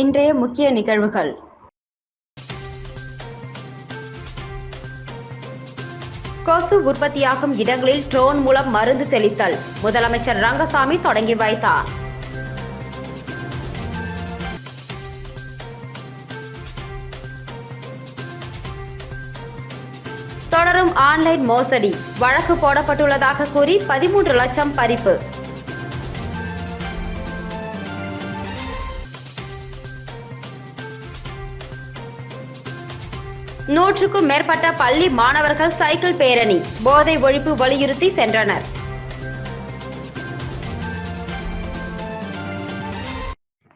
இன்றைய முக்கிய நிகழ்வுகள். கொசு உற்பத்தியாகும் இடங்களில் ட்ரோன் மூலம் மருந்து தெளித்தல். முதலமைச்சர் ரங்கசாமி தொடங்கி வைத்தார். தொடரும் ஆன்லைன் மோசடி. வழக்கு போடப்பட்டுள்ளதாக கூறி பதிமூன்று லட்சம் பறிப்பு. நூற்றுக்கும் மேற்பட்ட பள்ளி மாணவர்கள் சைக்கிள் பேரணி போதை ஒழிப்பு வலியுறுத்தி சென்றனர்.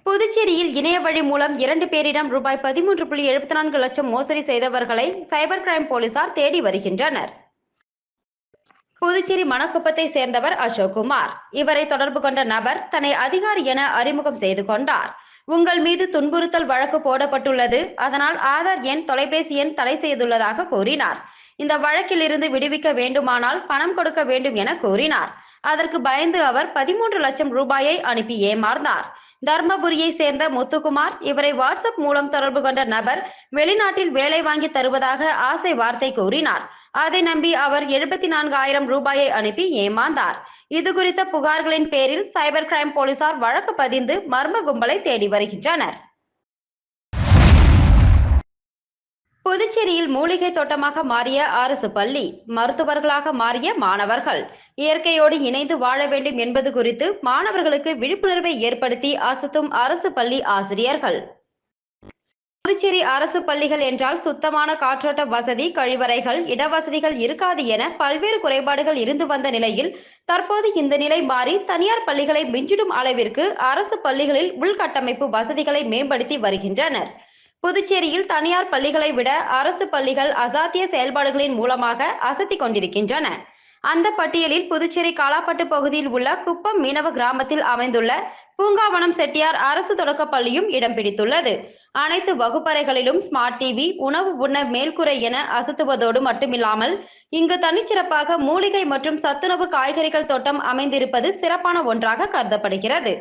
புதுச்சேரியில் இணைய வழி மூலம் இரண்டு பேரிடம் ரூபாய் பதிமூன்று புள்ளி எழுபத்தி நான்கு லட்சம் மோசடி செய்தவர்களை சைபர் கிரைம் போலீசார் தேடி வருகின்றனர். புதுச்சேரி மணக்குப்பத்தை சேர்ந்தவர் அசோக்குமார். இவரை தொடர்பு கொண்ட நபர் தன்னை அதிகாரி என அறிமுகம் செய்து கொண்டார். உங்கள் மீது துன்புறுத்தல் வழக்கு போடப்பட்டுள்ளது. அதனால் ஆதார் எண் தொலைபேசி எண் தடை செய்துள்ளதாக கூறினார். இந்த வழக்கில் இருந்து விடுவிக்க வேண்டுமானால் பணம் கொடுக்க வேண்டும் என கூறினார். அதற்கு பயந்து அவர் பதிமூன்று லட்சம் ரூபாயை அனுப்பி ஏமாந்தார் தர்மபுரியை சேர்ந்த முத்துக்குமார் இவரை வாட்ஸ்அப் மூலம் தொடர்பு கொண்ட நபர் வெளிநாட்டில் வேலை வாங்கி தருவதாக ஆசை வார்த்தை கூறினார். அதை நம்பி அவர் எழுபத்தி நான்கு ஆயிரம் ரூபாயை அனுப்பி ஏமாந்தார். இது குறித்த புகார்களின் பேரில் சைபர் கிரைம் போலீசார் வழக்கு பதிந்து மர்ம கும்பலை தேடி வருகின்றனர். புதுச்சேரியில் மூலிகை தோட்டமாக மாறிய அரசு பள்ளி மருத்துவர்களாக மாறிய மாணவர்கள். இயற்கையோடு இணைந்து வாழ வேண்டும் என்பது குறித்து மாணவர்களுக்கு விழிப்புணர்வை ஏற்படுத்தி அசத்தும் அரசு பள்ளி ஆசிரியர்கள். புதுச்சேரி அரசு பள்ளிகள் என்றால் சுத்தமான காற்றோட்ட வசதி கழிவறைகள் இடவசதிகள் இருக்காது என பல்வேறு குறைபாடுகள் இருந்து வந்த நிலையில் தற்போது இந்த நிலை மாறி தனியார் பள்ளிகளை மிஞ்சிடும் அளவிற்கு அரசு பள்ளிகளில் உள்கட்டமைப்பு வசதிகளை மேம்படுத்தி வருகின்றனர். புதுச்சேரியில் தனியார் பள்ளிகளை விட அரசு பள்ளிகள் அசாத்திய செயல்பாடுகளின் மூலமாக அசத்தி கொண்டிருக்கின்றன. அந்த பட்டியலில் புதுச்சேரி காலாப்பட்டு பகுதியில் உள்ள குப்பம் மீனவ கிராமத்தில் அமைந்துள்ள பூங்காவனம் செட்டியார் அரசு தொடக்கப் பள்ளியும் இடம் பிடித்துள்ளது. அனைத்து வகுப்பறைகளிலும் ஸ்மார்ட் டிவி உணவு உண்ண மேல்குறை என அசத்துவதோடு மட்டுமில்லாமல் இங்கு தனிச்சிறப்பாக மூலிகை மற்றும் சத்துணவு காய்கறிகள் தோட்டம் அமைந்திருப்பது சிறப்பான ஒன்றாக கருதப்படுகிறது.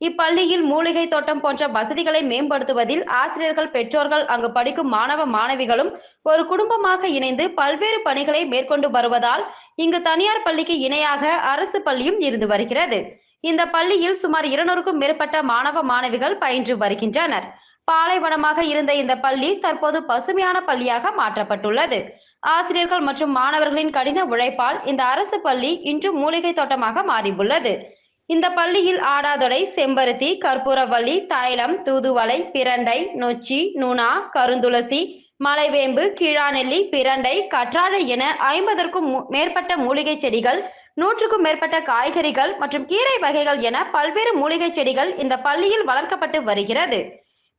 இப்பள்ளியில் மூலிகை தோட்டம் போன்ற வசதிகளை மேம்படுத்துவதில் ஆசிரியர்கள் பெற்றோர்கள் அங்கு படிக்கும் மாணவ மாணவிகளும் ஒரு குடும்பமாக இணைந்து பல்வேறு பணிகளை மேற்கொண்டு வருவதால் இங்கு தனியார் பள்ளிக்கு இணையாக அரசு பள்ளியும் இருந்து வருகிறது. இந்த பள்ளியில் சுமார் இருநூறுக்கும் மேற்பட்ட மாணவ மாணவிகள் பயின்று வருகின்றனர். பாலைவனமாக இருந்த இந்த பள்ளி தற்போது பசுமையான பள்ளியாக மாற்றப்பட்டுள்ளது. ஆசிரியர்கள் மற்றும் மாணவர்களின் கடின உழைப்பால் இந்த அரசு பள்ளி இன்று மூலிகை தோட்டமாக மாறியுள்ளது. இந்த பள்ளியில் ஆடாதொடை செம்பருத்தி கற்பூரவள்ளி தைலம் தூதுவளை பிரண்டை நொச்சி நுணா கருந்துளசி மலைவேம்பு கீழாநெல்லி பிரண்டை கற்றாழை என ஐம்பதற்கும் மேற்பட்ட மூலிகை செடிகள் நூற்றுக்கும் மேற்பட்ட காய்கறிகள் மற்றும் கீரை வகைகள் என பல்வேறு மூலிகை செடிகள் இந்த பள்ளியில் வளர்க்கப்பட்டு வருகிறது.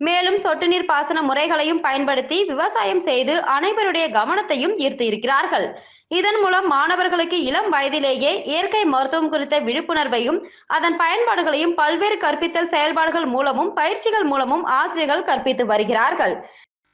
மேலும் சொட்டு நீர் பாசன முறைகளையும் பயன்படுத்தி விவசாயம் செய்து அனைவருடைய கவனத்தையும் ஈர்த்து இருக்கிறார்கள். இதன் மூலம் மாணவர்களுக்கு இளம் வயதிலேயே இயற்கை மருத்துவம் குறித்த விழிப்புணர்வையும் அதன் பயன்பாடுகளையும் பல்வேறு கற்பித்தல் செயல்பாடுகள் மூலமும் பயிற்சிகள் மூலமும் ஆசிரியர்கள் கற்பித்து வருகிறார்கள்.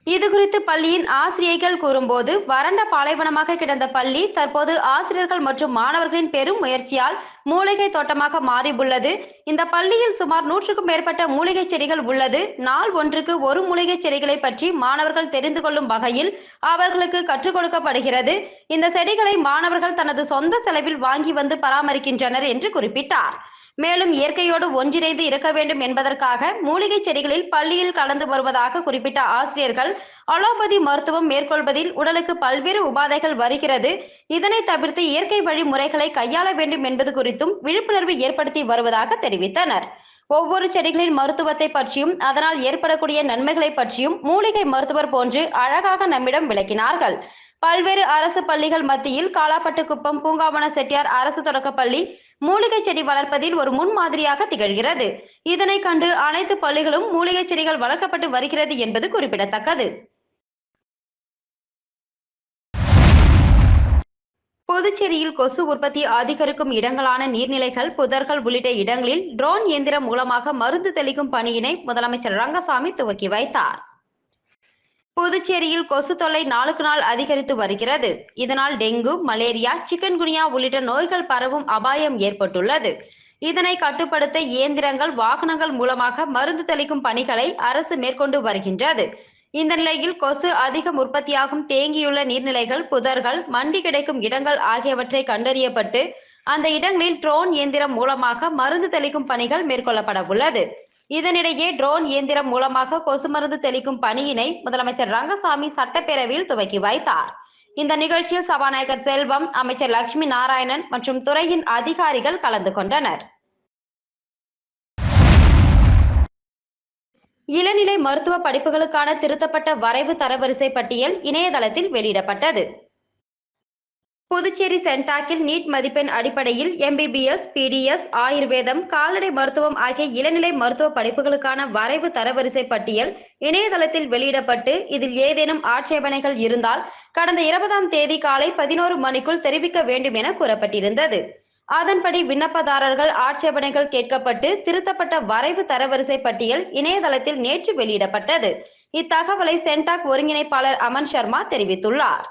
இது குறித்து பள்ளியின் ஆசிரியைகள் கூறும்போது வறண்ட பாலைவனமாக கிடந்த பள்ளி தற்போது ஆசிரியர்கள் மற்றும் மாணவர்களின் பெரும் முயற்சியால் மூலிகை தோட்டமாக மாறியுள்ளது. இந்த பள்ளியில் சுமார் நூற்றுக்கும் மேற்பட்ட மூலிகை செடிகள் உள்ளது. நாள் ஒன்றுக்கு ஒரு மூலிகை செடிகளை பற்றி மாணவர்கள் தெரிந்து கொள்ளும் வகையில் அவர்களுக்கு கற்றுக் கொடுக்கப்படுகிறது. இந்த செடிகளை மாணவர்கள் தனது சொந்த செலவில் வாங்கி வந்து பராமரிக்கின்றனர் என்று குறிப்பிட்டார். மேலும் இயற்கையோடு ஒன்றிணைந்து இருக்க வேண்டும் என்பதற்காக மூலிகை செடிகளில் பள்ளியில் கலந்து வருவதாக குறிப்பிட்ட ஆசிரியர்கள் அலோபதி மருத்துவம் மேற்கொள்வதில் உடலுக்கு பல்வேறு உபாதைகள் வருகிறது. இதனை தவிர்த்து இயற்கை வழி முறைகளை கையாள வேண்டும் என்பது குறித்தும் விழிப்புணர்வு ஏற்படுத்தி வருவதாக தெரிவித்தனர். ஒவ்வொரு செடிகளின் மருத்துவத்தை பற்றியும் அதனால் ஏற்படக்கூடிய நன்மைகளை பற்றியும் மூலிகை மருத்துவர் போன்று அழகாக நம்மிடம் விளக்கினார்கள். பல்வேறு அரசு பள்ளிகள் மத்தியில் காலாப்பட்டு குப்பம் பூங்காவன செட்டியார் அரசு தொடக்கப்பள்ளி மூலிகை செடி வளர்ப்பதில் ஒரு முன்மாதிரியாக திகழ்கிறது. இதனை கண்டு அனைத்து பள்ளிகளும் மூலிகை செடிகள் வளர்க்கப்பட்டு வருகிறது என்பது குறிப்பிடத்தக்கது. புதுச்சேரியில் கொசு உற்பத்தி அதிகரிக்கும் இடங்களான நீர்நிலைகள் புதர்கள் உள்ளிட்ட இடங்களில் ட்ரோன் இயந்திரம் மூலமாக மருந்து தெளிக்கும் பணியினை முதலமைச்சர் ரங்கசாமி துவக்கி வைத்தார். புதுச்சேரியில் கொசு தொல்லை நாளுக்கு நாள் அதிகரித்து வருகிறது. இதனால் டெங்கு மலேரியா சிக்கன்குனியா உள்ளிட்ட நோய்கள் பரவும் அபாயம் ஏற்பட்டுள்ளது. இதனை கட்டுப்படுத்த இயந்திரங்கள் வாகனங்கள் மூலமாக மருந்து தெளிக்கும் பணிகளை அரசு மேற்கொண்டு வருகின்றது. இந்த நிலையில் கொசு அதிகம் உற்பத்தியாகும் தேங்கியுள்ள நீர்நிலைகள் புதர்கள் மண்டி கிடைக்கும் இடங்கள் ஆகியவற்றை கண்டறியப்பட்டு அந்த இடங்களில் ட்ரோன் இயந்திரம் மூலமாக மருந்து தெளிக்கும் பணிகள் மேற்கொள்ளப்பட உள்ளது. இதனிடையே ட்ரோன் இயந்திரம் மூலமாக கொசு மருந்து தெளிக்கும் பணியினை முதலமைச்சர் ரங்கசாமி சட்டப்பேரவையில் துவக்கி வைத்தார். இந்த நிகழ்ச்சியில் சபாநாயகர் செல்வம் அமைச்சர் லட்சுமி நாராயணன் மற்றும் துறையின் அதிகாரிகள் கலந்து கொண்டனர். இளநிலை மருத்துவ படிப்புகளுக்கான திருத்தப்பட்ட வரைவு தரவரிசை பட்டியல் இணையதளத்தில் வெளியிடப்பட்டது. புதுச்சேரி சென்டாக்கில் நீட் மதிப்பெண் அடிப்படையில் எம்பிபிஎஸ் பிடிஎஸ் ஆயுர்வேதம் கால்நடை மருத்துவம் ஆகிய இளநிலை மருத்துவ படிப்புகளுக்கான வரைவு தரவரிசை பட்டியல் இணையதளத்தில் வெளியிடப்பட்டு இதில் ஏதேனும் ஆட்சேபனைகள் இருந்தால் கடந்த இருபதாம் தேதி காலை பதினோரு மணிக்குள் தெரிவிக்க வேண்டும் என கூறப்பட்டிருந்தது. அதன்படி விண்ணப்பதாரர்கள் ஆட்சேபனைகள் கேட்கப்பட்டு திருத்தப்பட்ட வரைவு தரவரிசை பட்டியல் இணையதளத்தில் நேற்று வெளியிடப்பட்டது. இத்தகவலை சென்டாக் ஒருங்கிணைப்பாளர் அமன் சர்மா தெரிவித்துள்ளார்.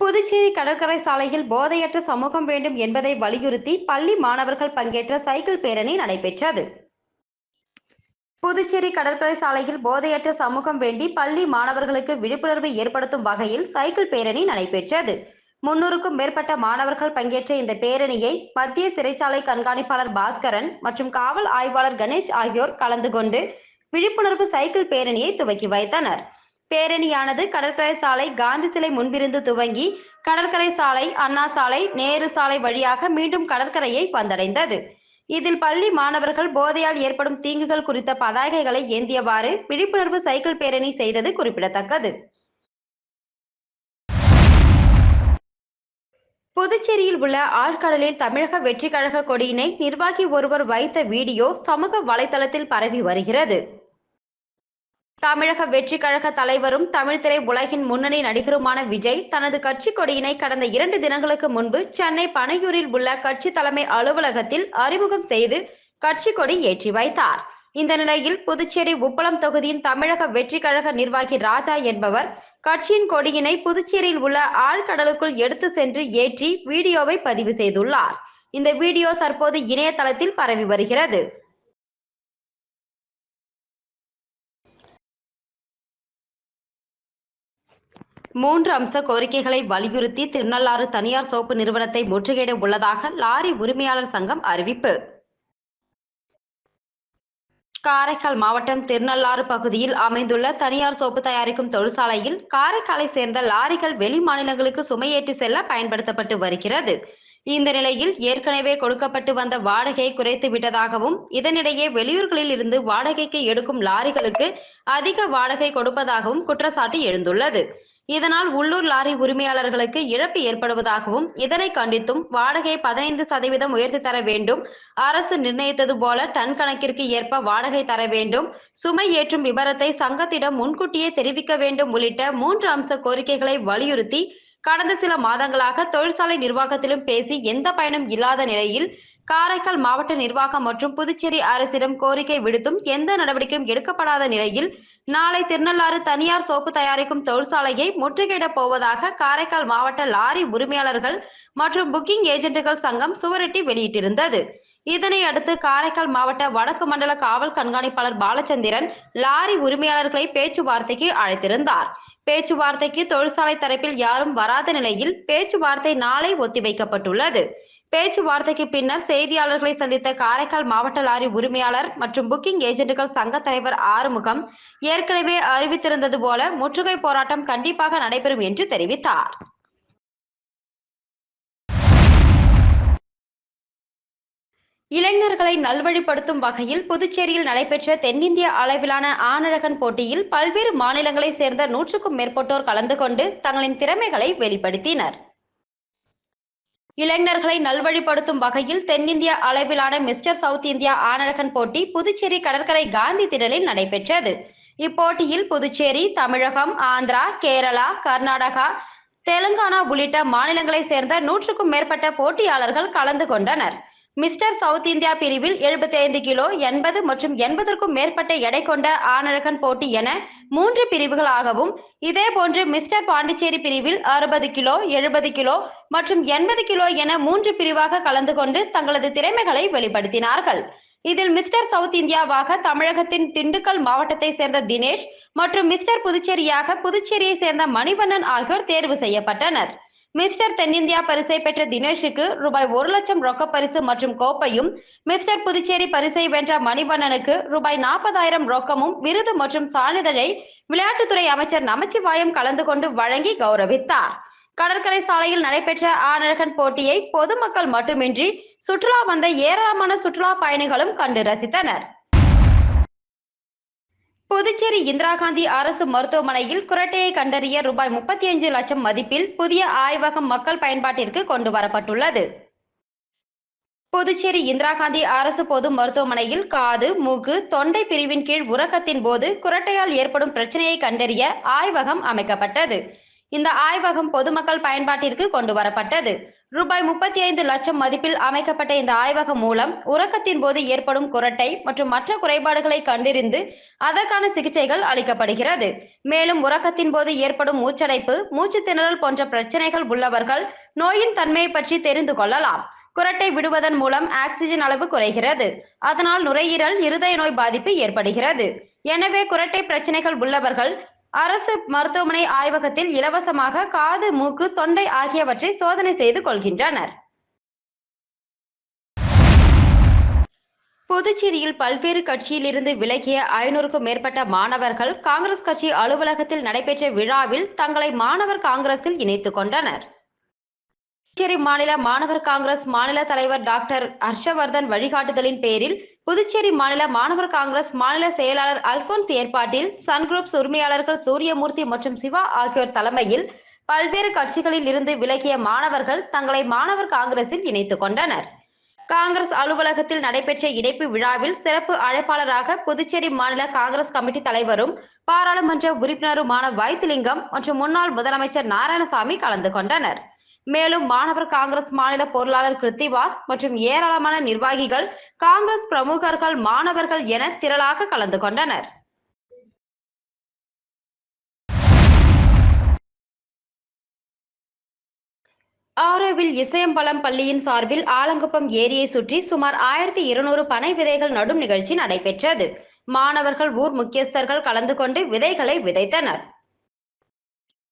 புதுச்சேரி கடற்கரை சாலையில் போதையற்ற சமூகம் வேண்டும் என்பதை வலியுறுத்தி பள்ளி மாணவர்கள் பங்கேற்ற சைக்கிள் பேரணி நடைபெற்றது. புதுச்சேரி கடற்கரை சாலையில் போதையற்ற சமூகம் வேண்டி பள்ளி மாணவர்களுக்கு விழிப்புணர்வு ஏற்படுத்தும் வகையில் சைக்கிள் பேரணி நடைபெற்றது. முன்னூறுக்கும் மேற்பட்ட மாணவர்கள் பங்கேற்ற இந்த பேரணியை மத்திய சிறைச்சாலை கண்காணிப்பாளர் பாஸ்கரன் மற்றும் காவல் ஆய்வாளர் கணேஷ் ஆகியோர் கலந்து கொண்டு விழிப்புணர்வு சைக்கிள் பேரணியை துவக்கி வைத்தனர். பேரணியானது கடற்கரை சாலை காந்தி சிலை முன்பிருந்து துவங்கி கடற்கரை சாலை அண்ணா சாலை நேரு சாலை வழியாக மீண்டும் கடற்கரையை வந்தடைந்தது. இதில் பள்ளி மாணவர்கள் போதையால் ஏற்படும் தீங்குகள் குறித்த பதாகைகளை ஏந்தியவாறு விழிப்புணர்வு சைக்கிள் பேரணி செய்தது குறிப்பிடத்தக்கது. புதுச்சேரியில் உள்ள ஆழ்கடலில் தமிழக வெற்றி கழக கொடியினை நிர்வாகி ஒருவர் வைத்த வீடியோ சமூக வலைதளத்தில் பரவி வருகிறது. தமிழக வெற்றி கழக தலைவரும் தமிழ் திரை உலகின் முன்னணி நடிகருமான விஜய் தனது கட்சி கொடியினை கடந்த இரண்டு தினங்களுக்கு முன்பு சென்னை பனையூரில் உள்ள கட்சி தலைமை அலுவலகத்தில் அறிமுகம் செய்து கட்சி கொடி ஏற்றி வைத்தார். இந்த நிலையில் புதுச்சேரி உப்பளம் தொகுதியின் தமிழக வெற்றி கழக நிர்வாகி ராஜா என்பவர் கட்சியின் கொடியினை புதுச்சேரியில் உள்ள ஆழ்கடலுக்குள் எடுத்து சென்று ஏற்றி வீடியோவை பதிவு செய்துள்ளார். இந்த வீடியோ தற்போது இணையதளத்தில் பரவி வருகிறது. மூன்று அம்ச கோரிக்கைகளை வலியுறுத்தி திருநள்ளாறு தனியார் சோப்பு நிறுவனத்தை முற்றுகையிட உள்ளதாக லாரி உரிமையாளர் சங்கம் அறிவிப்பு. காரைக்கால் மாவட்டம் திருநள்ளாறு பகுதியில் அமைந்துள்ள தனியார் சோப்பு தயாரிக்கும் தொழிற்சாலையில் காரைக்காலை சேர்ந்த லாரிகள் வெளி மாநிலங்களுக்கு சுமையேற்றி செல்ல பயன்படுத்தப்பட்டு வருகிறது. இந்த நிலையில் ஏற்கனவே கொடுக்கப்பட்டு வந்த வாடகையை குறைத்து விட்டதாகவும் இதனிடையே வெளியூர்களில் இருந்து வாடகைக்கு எடுக்கும் லாரிகளுக்கு அதிக வாடகை கொடுப்பதாகவும் குற்றச்சாட்டு எழுந்துள்ளது. இதனால் உள்ளூர் லாரி உரிமையாளர்களுக்கு இழப்பு ஏற்படுவதாகவும் இதனை கண்டித்தும் வாடகையை பதினைந்து சதவீதம் உயர்த்தி தர வேண்டும். அரசு நிர்ணயித்தது போல டன் கணக்கிற்கு ஏற்ப வாடகை தர வேண்டும். சுமை ஏற்றும் விவரத்தை சங்கத்திடம் முன்கூட்டியே தெரிவிக்க வேண்டும் உள்ளிட்ட மூன்று அம்ச கோரிக்கைகளை வலியுறுத்தி கடந்த சில மாதங்களாக தொழிற்சாலை நிர்வாகத்திலும் பேசி எந்த பயனும் இல்லாத நிலையில் காரைக்கால் மாவட்ட நிர்வாகம் மற்றும் புதுச்சேரி அரசிடம் கோரிக்கை விடுத்தும் எந்த நடவடிக்கையும் எடுக்கப்படாத நிலையில் நாளை திருநள்ளாறு தனியார் சோப்பு தயாரிக்கும் தொழிற்சாலையை முற்றுகையிடப் போவதாக காரைக்கால் மாவட்ட லாரி உரிமையாளர்கள் மற்றும் புக்கிங் ஏஜென்ட்டுகள் சங்கம் சுவரொட்டி வெளியிட்டிருந்தது. இதனை அடுத்து காரைக்கால் மாவட்ட வடக்கு மண்டல காவல் கண்காணிப்பாளர் பாலச்சந்திரன் லாரி உரிமையாளர்களை பேச்சுவார்த்தைக்கு அழைத்திருந்தார். பேச்சுவார்த்தைக்கு தொழிற்சாலை தரப்பில் யாரும் வராத நிலையில் பேச்சுவார்த்தை நாளை ஒத்திவைக்கப்பட்டுள்ளது. பேச்சுவார்த்தைக்கு பின்னர் செய்தியாளர்களை சந்தித்த காரைக்கால் மாவட்ட லாரி உரிமையாளர் மற்றும் புக்கிங் ஏஜென்ட்டுகள் சங்க தலைவர் ஆறுமுகம் ஏற்கனவே அறிவித்திருந்தது போல முற்றுகை போராட்டம் கண்டிப்பாக நடைபெறும் என்று தெரிவித்தார். இளைஞர்களை நல்வழிப்படுத்தும் வகையில் புதுச்சேரியில் நடைபெற்ற தென்னிந்திய அளவிலான ஆணழகன் போட்டியில் பல்வேறு மாநிலங்களைச் சேர்ந்த நூற்றுக்கும் மேற்பட்டோர் கலந்து கொண்டு தங்களின் திறமைகளை வெளிப்படுத்தினர். இளைஞர்களை நல்வழிப்படுத்தும் வகையில் தென்னிந்திய அளவிலான மிஸ்டர் சவுத் இந்தியா ஆனரகன் போட்டி புதுச்சேரி கடற்கரை காந்தி திடலில் நடைபெற்றது. இப்போட்டியில் புதுச்சேரி தமிழகம் ஆந்திரா கேரளா கர்நாடகா தெலுங்கானா உள்ளிட்ட மாநிலங்களைச் சேர்ந்த நூற்றுக்கும் மேற்பட்ட போட்டியாளர்கள் கலந்து கொண்டனர். மிஸ்டர் சவுத் இந்தியா பிரிவில் 75 கிலோ எண்பது மற்றும் எண்பதற்கும் மேற்பட்ட எடை கொண்ட ஆணழகன் போட்டி என மூன்று பிரிவுகளாகவும் இதேபோன்று மிஸ்டர் பாண்டிச்சேரி பிரிவில் அறுபது கிலோ எழுபது கிலோ மற்றும் எண்பது கிலோ என மூன்று பிரிவாக கலந்து கொண்டு தங்களது திறமைகளை வெளிப்படுத்தினார்கள். இதில் மிஸ்டர் சவுத் இந்தியாவாக தமிழகத்தின் திண்டுக்கல் மாவட்டத்தை சேர்ந்த தினேஷ் மற்றும் மிஸ்டர் புதுச்சேரியாக புதுச்சேரியை சேர்ந்த மணிவண்ணன் ஆகியோர் தேர்வு செய்யப்பட்டனர். மிஸ்டர் தென்னிந்தியா பரிசை பெற்ற தினேஷுக்கு ரூபாய் ஒரு லட்சம் ரொக்க பரிசு மற்றும் கோப்பையும் மிஸ்டர் புதுச்சேரி பரிசை வென்ற மணிவண்ணனுக்கு ரூபாய் நாற்பதாயிரம் ரொக்கமும் விருது மற்றும் சான்றிதழை விளையாட்டுத்துறை அமைச்சர் நமச்சிவாயம் கலந்து கொண்டு வழங்கி கௌரவித்தார். கடற்கரை சாலையில் நடைபெற்ற ஆனழகன் போட்டியை பொதுமக்கள் மட்டுமின்றி சுற்றுலா வந்த ஏராளமான சுற்றுலா பயணிகளும் கண்டு ரசித்தனர். புதுச்சேரி இந்திரா காந்தி அரசு மருத்துவமனையில் குரட்டையை கண்டறிய ரூபாய் முப்பத்தி அஞ்சு லட்சம் மதிப்பில் புதிய ஆய்வகம் மக்கள் பயன்பாட்டிற்கு கொண்டு வரப்பட்டுள்ளது. புதுச்சேரி இந்திரா காந்தி அரசு பொது மருத்துவமனையில் காது மூக்கு தொண்டை பிரிவின் கீழ் உறக்கத்தின் போது குரட்டையால் ஏற்படும் பிரச்சனையை கண்டறிய ஆய்வகம் அமைக்கப்பட்டது. இந்த ஆய்வகம் பொதுமக்கள் பயன்பாட்டிற்கு கொண்டு வரப்பட்டது. ரூபாய் முப்பத்தி ஐந்து லட்சம் மதிப்பில் அமைக்கப்பட்ட இந்த ஆய்வகம் மூலம் உறக்கத்தின் போது ஏற்படும் குரட்டை மற்றும் மற்ற குறைபாடுகளை கண்டறிந்து அதற்கான சிகிச்சைகள் அளிக்கப்படுகிறது. மேலும் உறக்கத்தின் போது ஏற்படும் மூச்சடைப்பு மூச்சு திணறல் போன்ற பிரச்சனைகள் உள்ளவர்கள் நோயின் தன்மையை பற்றி தெரிந்து கொள்ளலாம். குரட்டை விடுவதன் மூலம் ஆக்சிஜன் அளவு குறைகிறது. அதனால் நுரையீரல் இருதய நோய் பாதிப்பு ஏற்படுகிறது. எனவே குரட்டை பிரச்சனைகள் உள்ளவர்கள் அரசு மருத்துவமனை ஆய்வகத்தில் இலவசமாக காது மூக்கு தொண்டை ஆகியவற்றை சோதனை செய்து கொள்கின்றனர். புதுச்சேரியில் பல்வேறு கட்சியிலிருந்து விலகிய ஐநூறுக்கும் மேற்பட்ட மாணவர்கள் காங்கிரஸ் கட்சி அலுவலகத்தில் நடைபெற்ற விழாவில் தங்களை மாணவர் காங்கிரஸில் இணைத்துக் கொண்டனர். புதுச்சேரி மாநில மாணவர் காங்கிரஸ் மாநில தலைவர் டாக்டர் ஹர்ஷவர்தன் வழிகாட்டுதலின் பேரில் புதுச்சேரி மாநில மாணவர் காங்கிரஸ் மாநில செயலாளர் அல்போன்ஸ் ஏற்பாட்டில் சன் குரூப்ஸ் உரிமையாளர்கள் சூரியமூர்த்தி மற்றும் சிவா ஆகியோர் தலைமையில் பல்வேறு கட்சிகளில் இருந்து விலகிய மாணவர்கள் தங்களை மாணவர் காங்கிரஸில் இணைத்துக் கொண்டனர். காங்கிரஸ் அலுவலகத்தில் நடைபெற்ற இணைப்பு விழாவில் சிறப்பு அழைப்பாளராக புதுச்சேரி மாநில காங்கிரஸ் கமிட்டி தலைவரும் பாராளுமன்ற உறுப்பினருமான வைத்திலிங்கம் மற்றும் முன்னாள் முதலமைச்சர் நாராயணசாமி கலந்து கொண்டனர். மேலும் மாணவர் காங்கிரஸ் மாநில பொருளாளர் கிருத்திவாஸ் மற்றும் ஏராளமான நிர்வாகிகள் காங்கிரஸ் பிரமுகர்கள் மாணவர்கள் என திரளாக கலந்து கொண்டனர். ஆரோவில் இசையம்பலம் பள்ளியின் சார்பில் ஆலங்குப்பம் ஏரியை சுற்றி சுமார் ஆயிரத்தி இருநூறு பனை விதைகள் நடும் நிகழ்ச்சி நடைபெற்றது. மாணவர்கள் ஊர் முக்கியஸ்தர்கள் கலந்து கொண்டு விதைகளை விதைத்தனர்.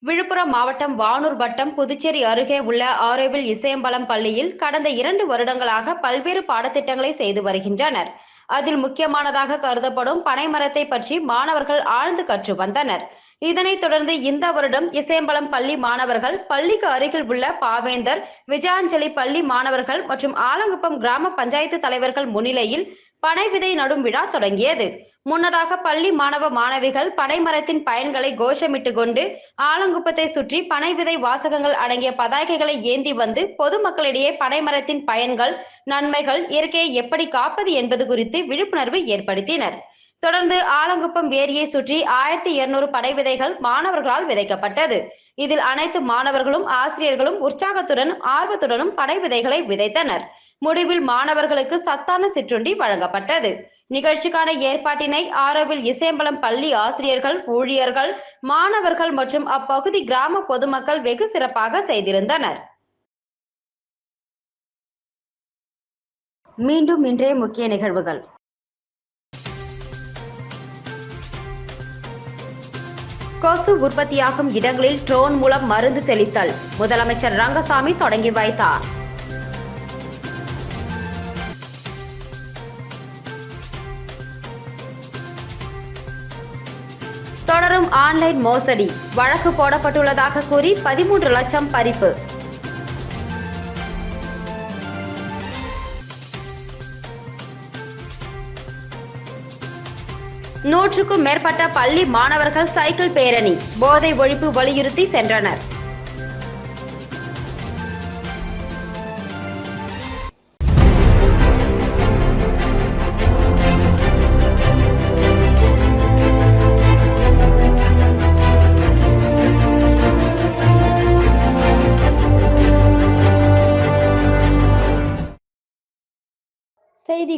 விழுப்புரம் மாவட்டம் வானூர் வட்டம் புதுச்சேரி அருகே உள்ள ஆரோவில் இசையம்பலம் பள்ளியில் கடந்த இரண்டு வருடங்களாக பல்வேறு பாடத்திட்டங்களை செய்து வருகின்றனர். அதில் முக்கியமானதாக கருதப்படும் பனைமரத்தை பற்றி மாணவர்கள் ஆழ்ந்து கற்று வந்தனர். இதனைத் தொடர்ந்து இந்த வருடம் இசையம்பலம் பள்ளி மாணவர்கள் பள்ளிக்கு அருகில் உள்ள பாவேந்தர் விஜயாஞ்சலி பள்ளி மாணவர்கள் மற்றும் ஆலங்குப்பம் கிராம பஞ்சாயத்து தலைவர்கள் முன்னிலையில் பனை விதை நடும் விழா தொடங்கியது. முன்னதாக பள்ளி மாணவ மாணவிகள் பனைமரத்தின் பயன்களை கோஷமிட்டு கொண்டு ஆலங்குப்பத்தை சுற்றி பனை விதை வாசகங்கள் அடங்கிய பதாகைகளை ஏந்தி வந்து பொதுமக்களிடையே பனைமரத்தின் பயன்கள் நன்மைகள் இயற்கையை எப்படி காப்பது என்பது குறித்து விழிப்புணர்வு ஏற்படுத்தினர். தொடர்ந்து ஆலங்குப்பம் ஏரியை சுற்றி ஆயிரத்தி இருநூறு பனை விதைகள் மாணவர்களால் விதைக்கப்பட்டது. இதில் அனைத்து மாணவர்களும் ஆசிரியர்களும் உற்சாகத்துடன் ஆர்வத்துடனும் பனை விதைகளை விதைத்தனர். முடிவில் மாணவர்களுக்கு சத்தான சிற்றுண்டி வழங்கப்பட்டது. நிகழ்ச்சிக்கான ஏற்பாட்டினை ஆரோவில் இசையம்பலம் பள்ளி ஆசிரியர்கள் ஊழியர்கள் மாணவர்கள் மற்றும் அப்பகுதி கிராம பொதுமக்கள் வெகு சிறப்பாக செய்திருந்தனர். மீண்டும் இன்றைய முக்கிய நிகழ்வுகள். கொசு உற்பத்தியாகும் இடங்களில் ட்ரோன் மூலம் மருந்து தெளித்தல். முதலமைச்சர் ரங்கசாமி தொடங்கி வைத்தார். தொடரும் ஆன்லைன் மோசடி. வழக்கு போடப்பட்டுள்ளதாக கூறி பதிமூன்று லட்சம் பறிப்பு. நூற்றுக்கும் மேற்பட்ட பள்ளி மாணவர்கள் சைக்கிள் பேரணி. போதை ஒழிப்பு வலியுறுத்தி சென்றனர்.